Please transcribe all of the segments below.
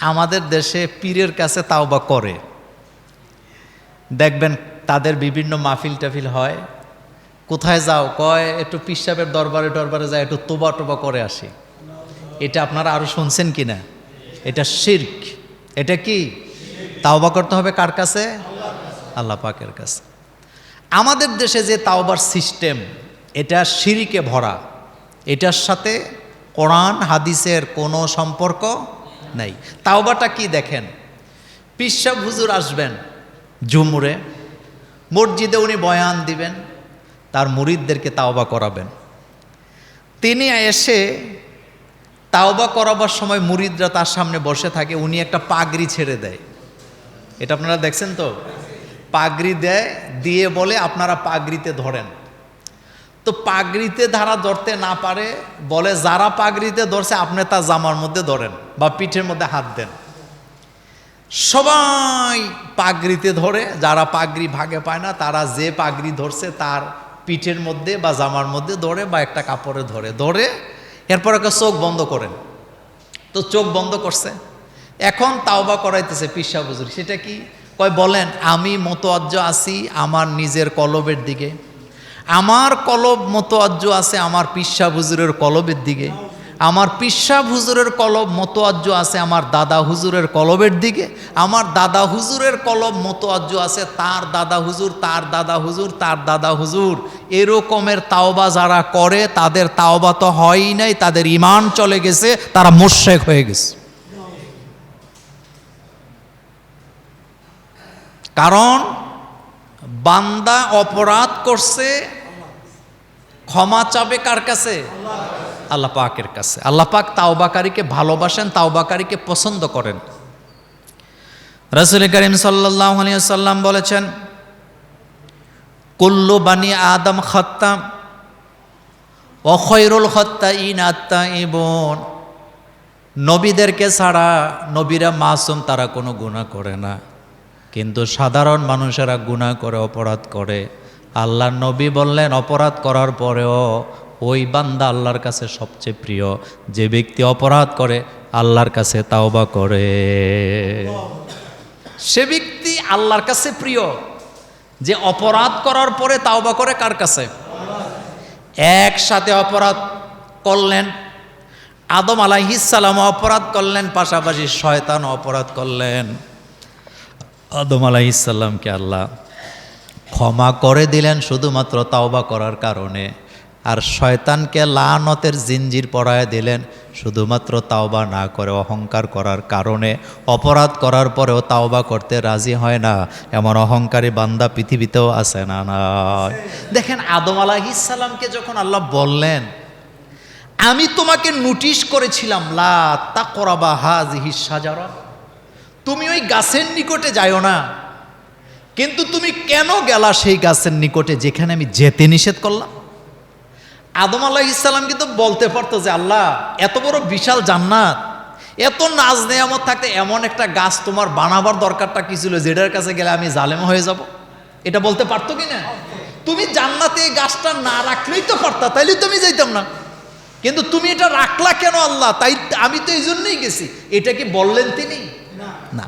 আমাদের দেশে পীরের কাছে তাওবা করে। দেখবেন তাদের বিভিন্ন মাহফিল টাফিল হয়। কোথায় যাও, কয়, একটু পিসাবের দরবারে দরবারে যায়, একটু তোবা টোবা করে আসি। এটা আপনারা আরও শুনছেন কি না এটা শির্ক। এটা কি? তাওবা করতে হবে কার কাছে? আল্লাহ পাকের কাছে। আমাদের দেশে যে তাওবার সিস্টেম, এটা শিরিকে ভরা। এটার সাথে কোরআন, হাদিসের কোনো সম্পর্ক নাই। তাওবাটা কি দেখেন? পিসাব হুজুর আসবেন ঝুমুরে, মসজিদে উনি বয়ান দিবেন, তার মুরিদদেরকে তাওবা করাবেন। তিনি এসে তাওবা করাবার সময় মুরিদরা তার সামনে বসে থাকে, উনি একটা পাগড়ি ছেড়ে দেয়। এটা আপনারা দেখছেন তো? পাগড়ি দেয়, দিয়ে বলে, আপনারা পাগড়িতে ধরেন। তো পাগড়িতে ধারা ধরতে না পারে, বলে যারা পাগড়িতে ধরছে, আপনি তার জামার মধ্যে ধরেন বা পিঠের মধ্যে হাত দেন। সবাই পাগড়িতে ধরে, যারা পাগড়ি ভাগে পায় না, তারা যে পাগড়ি ধরছে, তার পিঠের মধ্যে বা জামার মধ্যে ধরে বা একটা কাপড়ে ধরে। ধরে, এরপর একটা চোখ বন্ধ করেন। তো চোখ বন্ধ করছে। এখন তাওবা করাইতেছে পিসা বুজুর সেটা কি? কয়, বলেন, আমি মতোয়াজ্য আছি আমার নিজের কলবের দিকে। আমার কলব মতোয়াজ্য আছে আমার পিসা হুজুরের কলবের দিকে। আমার পিসা হুজুরের কলব মতোয়াজ্য আছে আমার দাদা হুজুরের কলবের দিকে। আমার দাদা হুজুরের কলব মতোয়াজ্য আছে তার দাদা হুজুর, তার দাদা হুজুর, তার দাদা হুজুর। এরকমের তাওবা যারা করে, তাদের তাওবা তো হয়ই নাই, তাদের ইমান চলে গেছে, তারা মোশেক হয়ে গেছে। কারণ বান্দা অপরাধ করছে ক্ষমা চাবে কার কাছে? আল্লাহ পাকের কাছে। আল্লাহ পাক তাওবাকারীকে ভালোবাসেন, তাওবাকারীকে পছন্দ করেন। রসুল করিম সাল্লাম বলেছেন, কুল্লু বানি আদম খত্তা অখৈরুল খত্তা ইন আত্মা ইবন নবীদেরকে ছাড়া নবীরা মাসুম তারা কোনো গুণা করে না। কিন্তু সাধারণ মানুষেরা গুণা করে, অপরাধ করে। আল্লাহ নবী বললেন, অপরাধ করার পরেও ওই বান্দা আল্লাহর কাছে সবচেয়ে প্রিয়। যে ব্যক্তি অপরাধ করে, আল্লাহর কাছে তাওবা করে। সে ব্যক্তি আল্লাহর কাছে প্রিয়। যে অপরাধ করার পরে তাওবা করে কার কাছে? একসাথে অপরাধ করলেন। আদম আলাইহিসালাম অপরাধ করলেন, পাশাপাশি শয়তান অপরাধ করলেন। আদম আলাইসাল্লামকে আল্লাহ ক্ষমা করে দিলেন শুধুমাত্র তাওবা করার কারণে। আর শয়তানকে লানতের জিঞ্জির পরায় দিলেন শুধুমাত্র তাওবা না করে, অহংকার করার কারণে। অপরাধ করার পরেও তাওবা করতে রাজি হয় না। এমন অহংকারী বান্দা পৃথিবীতেও আছে না না দেখেন, আদম আলাহিসাল্লামকে যখন আল্লাহ বললেন, আমি তোমাকে নোটিশ করেছিলাম, লা তা করাবা হাজিহি সাজারা তুমি ওই গাছের নিকটে যাইও না। কিন্তু তুমি কেন গেলা সেই গাছের নিকটে যেখানে আমি যেতে নিষেধ করলাম? আদম আল্লাহ ইসলাম কিন্তু বলতে পারতো যে আল্লাহ এত বড় বিশাল জান্নাত। এত নাজ নেয়ামত থাকতে এমন একটা গাছ তোমার বানাবার দরকারটা কি ছিল যেটার কাছে গেলে আমি জালেম হয়ে যাব? এটা বলতে পারতো কি না? তুমি জান্নাতে এই গাছটা না রাখলেই তো পারতা তাইলে তুমি যাইতাম না। কিন্তু তুমি এটা রাখলা কেন আল্লাহ? তাই আমি তো এই জন্যই গেছি। এটা কি বললেন তিনি? না।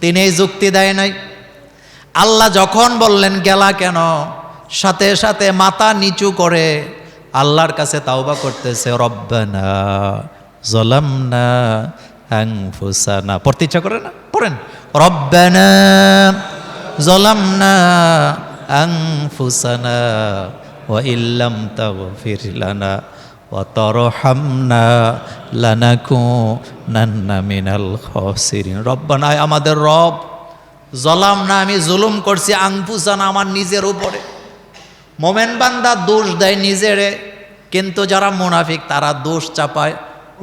তিনি এই যুক্তি দেয় নাই। আল্লাহ যখন বললেন, গেলা কেন? সাথে সাথে মাথা নিচু করে আল্লাহর কাছে তাওবা করতেছে, রব্বানা জলামনা আনফুসানা। পড়তে ইচ্ছা করে না? পড়েন, রব্বানা জলামনা আনফুসানা ওয়া ইল্লাম তাগফির লানা ওয়া তারহামনা লানাকুনান্না মিনাল খাসিরিন। রব্বানা, আমাদের রব জলাম না, আমি জুলুম করছি আংফুসান আমার নিজের উপরে। মোমেন বান্দা দোষ দেয় নিজেরে, কিন্তু যারা মুনাফিক তারা দোষ চাপায়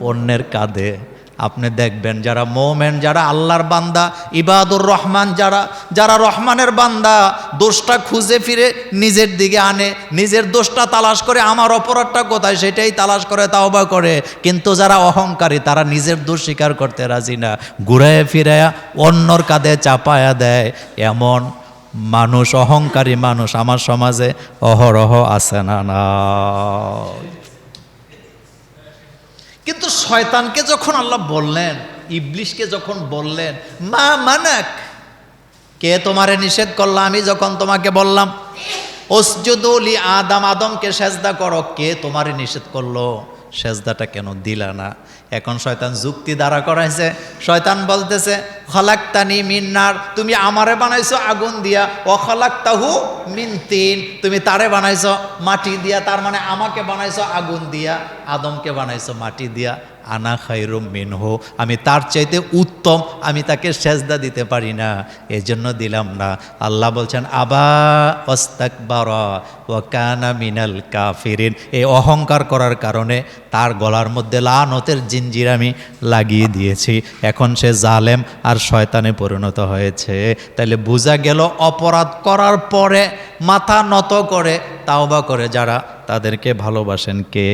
অন্যের কাঁধে। আপনি দেখবেন যারা মোমেন, যারা আল্লাহর বান্দা, ইবাদুর রহমান যারা যারা রহমানের বান্দা, দোষটা খুঁজে ফিরে নিজের দিকে আনে, নিজের দোষটা তালাশ করে আমার অপরাধটা কোথায় সেটাই তালাশ করে, তাওবা করে। কিন্তু যারা অহংকারী, তারা নিজের দোষ স্বীকার করতে রাজি না। ঘুরায় ফিরায়া অন্যর কাঁধে চাপায়া দেয়। এমন মানুষ, অহংকারী মানুষ আমার সমাজে অহরহ আছে না না কিন্তু শয়তানকে যখন আল্লাহ বললেন, ইবলিশকে যখন বললেন, মা মানাক, কে তোমারে নিষেধ করল? আমি যখন তোমাকে বললাম ওসজুদুলি আদম, আদমকে সেজদা করো, কে তোমারে নিষেধ করল? সেজদাটা কেন দিলা না? এখন শয়তান যুক্তি দ্বারা করাইছে। শয়তান বলতেছে, খলাক্তানি মিন্নার, তুমি আমারে বানাইছো আগুন দিয়া। ও খলাক্তাহু মিন তিন, তুমি তারে বানাইছো মাটি দিয়া। তার মানে আমাকে বানাইছো আগুন দিয়া, আদমকে বানাইছো মাটি দিয়া। আনা খাইরুম মিনহু, আমি তার চাইতে উত্তম, আমি তাকে সেজদা দিতে পারি না। এজন্য দিলাম না। আল্লাহ বলছেন, আবা অস্তাক বারা ও কানা মিনাল কাফিরিন। এই অহংকার করার কারণে তার গলার মধ্যে লানতের জিঞ্জির আমি লাগিয়ে দিয়েছি। এখন সে জালেম আর শয়তানে পরিণত হয়েছে। তাহলে বোঝা গেল, অপরাধ করার পরে মাথা নত করে তাওবা করে যারা, তাদেরকে ভালোবাসেন কে?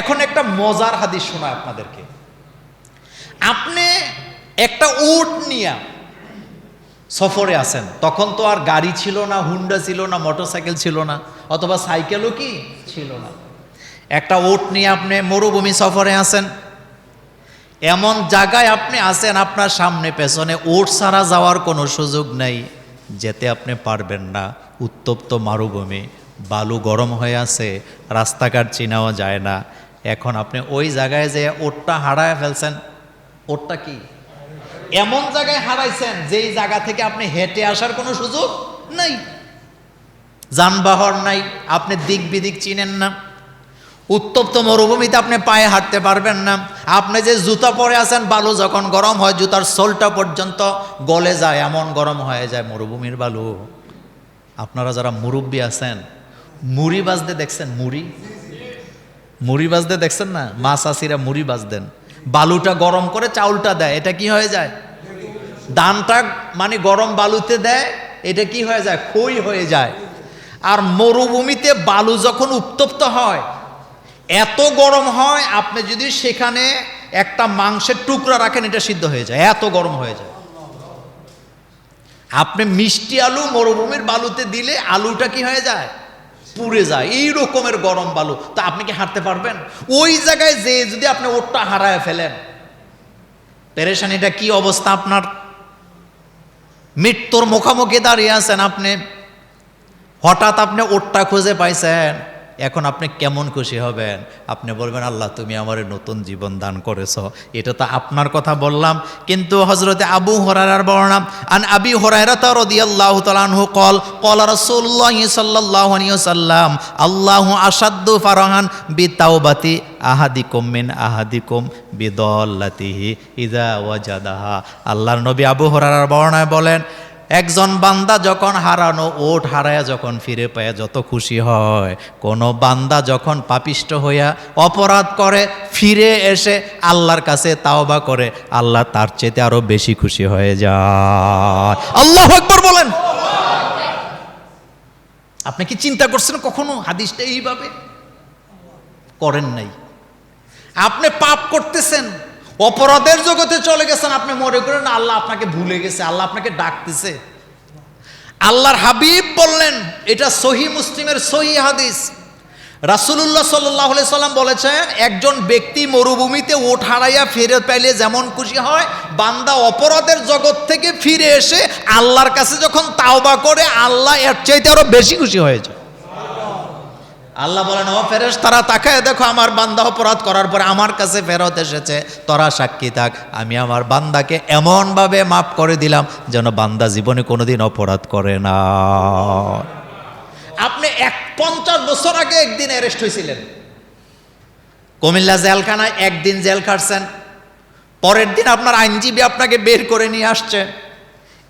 এখন একটা মজার হাদিস শোনা আপনাদেরকে। আপনি একটা উট নিয়ে সফরে আছেন, তখন তো আর গাড়ি ছিল না, হুন্ডা ছিল না, মোটরসাইকেল ছিল না, অথবা সাইকেলও কি ছিল না। একটা উট নিয়ে আপনি মরুভূমি সফরে আছেন, এমন জায়গায় আপনি আছেন, আপনার সামনে পেছনে উট ছাড়া যাওয়ার কোনো সুযোগ নেই, যেতে আপনি পারবেন না, উত্তপ্ত মরুভূমি। বালু গরম হয়ে আছে, রাস্তাঘাট চিনাও যায় না। এখন আপনি ওই জায়গায় যে ওটটা হারায় ফেলছেন, ওটটা কি? এমন জায়গায় হারাইছেন যেই জায়গা থেকে আপনি হেঁটে আসার কোনো সুযোগ নাই। যানবাহন নাই, আপনি দিক বিদিক চিনেন না। উত্তপ্ত মরুভূমিতে আপনি পায়ে হাঁটতে পারবেন না। আপনি যে জুতা পরে আছেন, বালু যখন গরম হয়, জুতার সোলটা পর্যন্ত গলে যায়, এমন গরম হয়ে যায় মরুভূমির বালু। আপনারা যারা মুরব্বী আছেন মুড়ি বাজতে দেখছেন মুড়ি? মুড়ি বাজতে দেখছেন না? মাছ আসিরা মুড়ি বাজদেন বালুটা গরম করে চাউলটা দেয়, এটা কি হয়ে যায়? দানটা মানে গরম বালুতে দেয়, এটা কি হয়ে যায়? খই হয়ে যায়। আর মরুভূমিতে বালু যখন উত্তপ্ত হয়, এত গরম হয়, আপনি যদি সেখানে একটা মাংসের টুকরা রাখেন, এটা সিদ্ধ হয়ে যায়, এত গরম হয়ে যায়। আপনি মিষ্টি আলু মরুভূমির বালুতে দিলে আলুটা কি হয়ে যায়? পুড়ে যায় এই রকমের গরম বালু। তা আপনি কি হাঁটতে পারবেন? ওই জায়গায় যে যদি আপনি ওটটা হারায় ফেলেন, পেরেশানিটা কি অবস্থা আপনার? মৃত্যুর মুখোমুখি দাঁড়িয়ে আছেন আপনি। হঠাৎ আপনি ওটটা খুঁজে পাইছেন। এখন আপনি কেমন খুশি হবেন? আপনি বলবেন, আল্লাহ, তুমি আমার নতুন জীবন দান করেছ। এটা তো আপনার কথা বললাম। কিন্তু হজরতে আবু হরার বর্ণাম আন আবি হরাইরা তার আল্লাহ তালানহু কল কল রসুল্লাহ সাল্লাহ সাল্লাম আল্লাহ আসাদ্দু ফারহান বি তাওবাতি আহাদিকুম মিন আহাদিকুম বিদল্লাতিহি ইদা ওয়াজাদাহা। আল্লাহর নবী আবু হরার বর্ণায় বলেন একজন বান্দা যখন হারানো ওট হারায়া যখন ফিরে পায় যত খুশি হয়। কোনো বান্দা যখন পাপিষ্ট হইয়া অপরাধ করে, ফিরে এসে আল্লাহর কাছে তাওবা করে, আল্লাহ তার চেতে আরও বেশি খুশি হয়ে যায়। আল্লাহ একবার বলেন। আপনি কি চিন্তা করছেন কখনো হাদিসটা এইভাবে? করেন নাই। আপনি পাপ করতেছেন। অপরাধের জগতে চলে গেছেন, আপনি মনে করেন আল্লাহ আপনাকে ভুলে গেছে, আল্লাহ আপনাকে ডাকতেছে। আল্লাহর হাবিব বললেন, এটা সহি মুসলিমের সহি হাদিস। রাসুলুল্লাহ সাল্লাহ সাল্লাম বলেছেন, একজন ব্যক্তি মরুভূমিতে ওঠ হারাইয়া ফিরে পেলে যেমন খুশি হয়, বান্দা অপরাধের জগৎ থেকে ফিরে এসে আল্লাহর কাছে যখন তাওবা করে, আল্লাহ এর চাইতে আরও বেশি খুশি হয়ে যায়। আল্লাহ বলেন, ও ফেরেস তারা তাকায় দেখো আমার বান্দা অপরাধ করার পরে আমার কাছে ফেরত এসেছে। তোরা সাক্ষী থাক, আমি আমার বান্দাকে এমনভাবে মাফ করে দিলাম যেন বান্দা জীবনে কোনোদিন অপরাধ করে না। আপনি এক পঞ্চাশ বছর আগে একদিন অ্যারেস্ট হয়েছিলেন কুমিল্লা জেলখানায় একদিন জেল খাটছেন। পরের দিন আপনার আইনজীবী আপনাকে বের করে নিয়ে আসছে।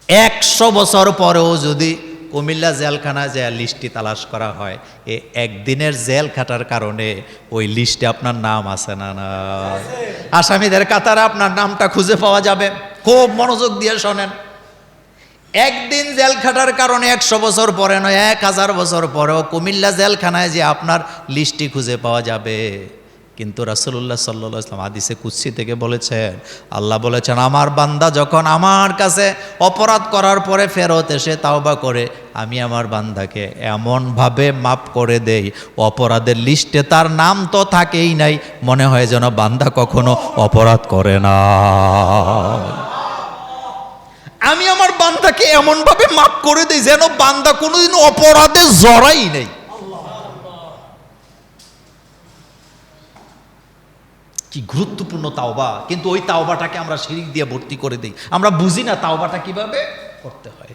একশো বছর পরেও যদি কুমিল্লা জেলখানায় যে লিস্টটি তালাশ করা হয়, এ একদিনের জেল খাটার কারণে ওই লিস্টে আপনার নাম আছে না না? আসামিদের কাতারে আপনার নামটা খুঁজে পাওয়া যাবে। খুব মনোযোগ দিয়ে শোনেন। একদিন জেল খাটার কারণে একশো বছর পরে নয়, এক হাজার বছর পরেও কুমিল্লা জেলখানায় যে আপনার লিস্টটি খুঁজে পাওয়া যাবে। কিন্তু রাসুল্লাহ সাল্লাহ ইসলাম আদিসে কুৎসি থেকে বলেছেন, আল্লাহ বলেছেন, আমার বান্দা যখন আমার কাছে অপরাধ করার পরে ফেরত এসে তাওবা করে, আমি আমার বান্দাকে এমনভাবে মাপ করে দেই, অপরাধের লিস্টে তার নাম তো থাকেই নাই, মনে হয় যেন বান্দা কখনো অপরাধ করে না। আমি আমার বান্দাকে এমনভাবে মাপ করে দিই যেন বান্দা কোনোদিন অপরাধে জড়াই নেই। কি গুরুত্বপূর্ণ তাওবা? কিন্তু ওই তাওবাটাকে আমরা সিঁড়ি দিয়ে ভর্তি করে দিই। আমরা বুঝি না তাওবাটা কীভাবে করতে হয়।